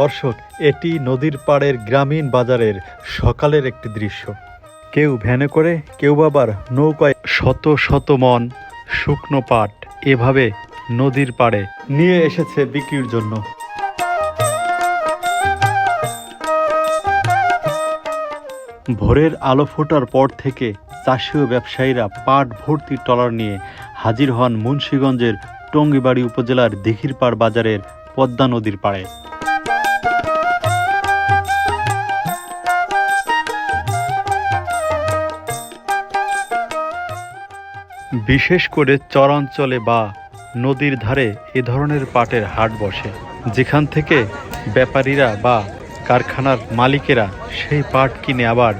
দর্শক, এটি নদীর পাড়ের গ্রামীণ বাজারের সকালের একটি দৃশ্য। কেউ ভ্যানে করে, কেউ আবার নৌকায় শত শত মন, শুকনো পাট, এভাবে নদীর পাড়ে নিয়ে এসেছে বিক্রির জন্য। ভোরের আলো ফোটার পর থেকে চাষি ও ব্যবসায়ীরা পাট ভর্তি ট্রলার নিয়ে হাজির হন মুন্সীগঞ্জের টঙ্গিবাড়ি উপজেলার দিঘিরপাড় বাজারের পদ্মা নদীর পাড়ে। বিশেষ করে চরাঞ্চলে বা নদীর ধারে এ ধরনের পাটের হাট বসে। যেখান থেকে ব্যাপারীরা বা কারখানার মালিকেরা সেই পাট কিনে আবার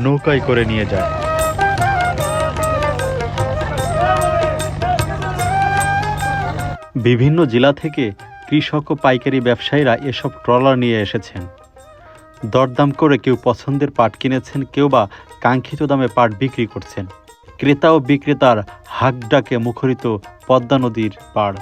নৌকায় করে নিয়ে যায়। বিভিন্ন জেলা থেকে কৃষক ও পাইকারি ব্যবসায়ীরা এসব ট্রলার নিয়ে এসেছেন। দরদাম করে কেউ পছন্দের পাট কিনেছেন, কেউ বা কাঙ্ক্ষিত দামে পাট বিক্রি করছেন। ক্রেতা ও বিক্রেতার হাগডাকে মুখরিত পদ্মা নদীর পাড়।